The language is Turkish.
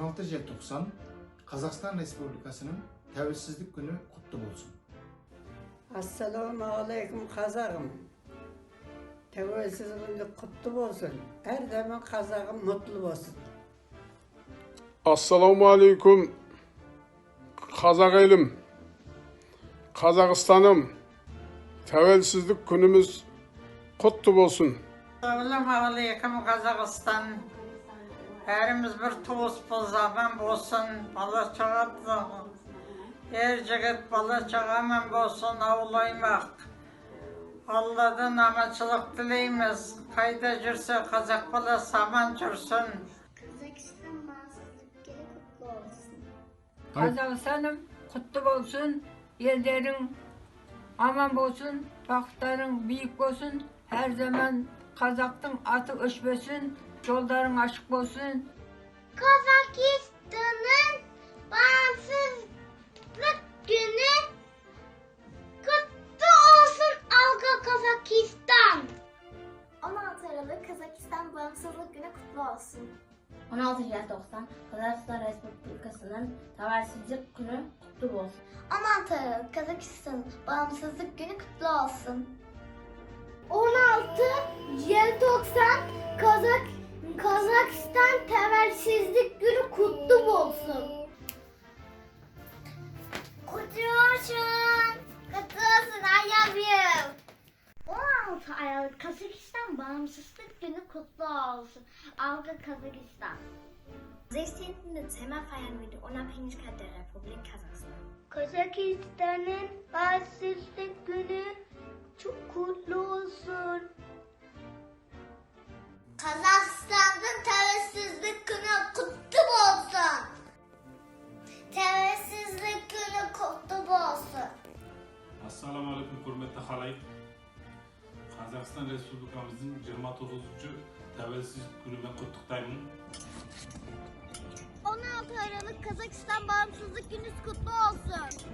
16 90 Kazakistan Respublikası'nın Təvəssüzlük günü kutlu olsun. Assalamu aleyküm Kazak'ım. Təvəssüzlük kutlu olsun. Her zaman Kazak'ım mutlu olsun. Assalamu aleyküm Kazak. Kazakistan'ım. Təvəssüzlük günümüz kutlu olsun. Assalamu aleyküm Kazakistan. Herimiz bir tuğuz pılzamen bolsun, bala çağatlı. Er cigit bala çağamen bolsun, avlaymak. Allah'dan amaçılık dileyimiz. Kayda jürse Kazak bala saman jürsün. Kazakistan bağımsızlık günü kutlu olsun. Kazakistan'ım kutlu olsun, yerlerin aman olsun, bakların büyük olsun, her zaman Kazaktın artık ışbesin, yolların açık olsun. Kazakistan'ın bağımsızlık günü kutlu olsun Alga Kazakistan. 16 Aralık Kazakistan Bağımsızlık Günü kutlu olsun. 16 Şubat 90 Kazakistan Respublikası'nın Tavarsızlık Günü kutlu olsun. 16 Aralık Kazakistan Bağımsızlık Günü kutlu olsun. 16 Kazakistan Bağımsızlık Günü kutlu olsun. Alga Kazakistan. 16. Dezember feiern wir die Unabhängigkeit der Republik Kasachstan. Kazakistan'ın bağımsızlık günü çok kutlu olsun. Kazakistan'ın tevessüzlük qozog'iston respublikamizning 29 tavelsizlik kuni bilan qutlug'layman 16 Aralık Kazakistan Bağımsızlık Günü kutlu olsun.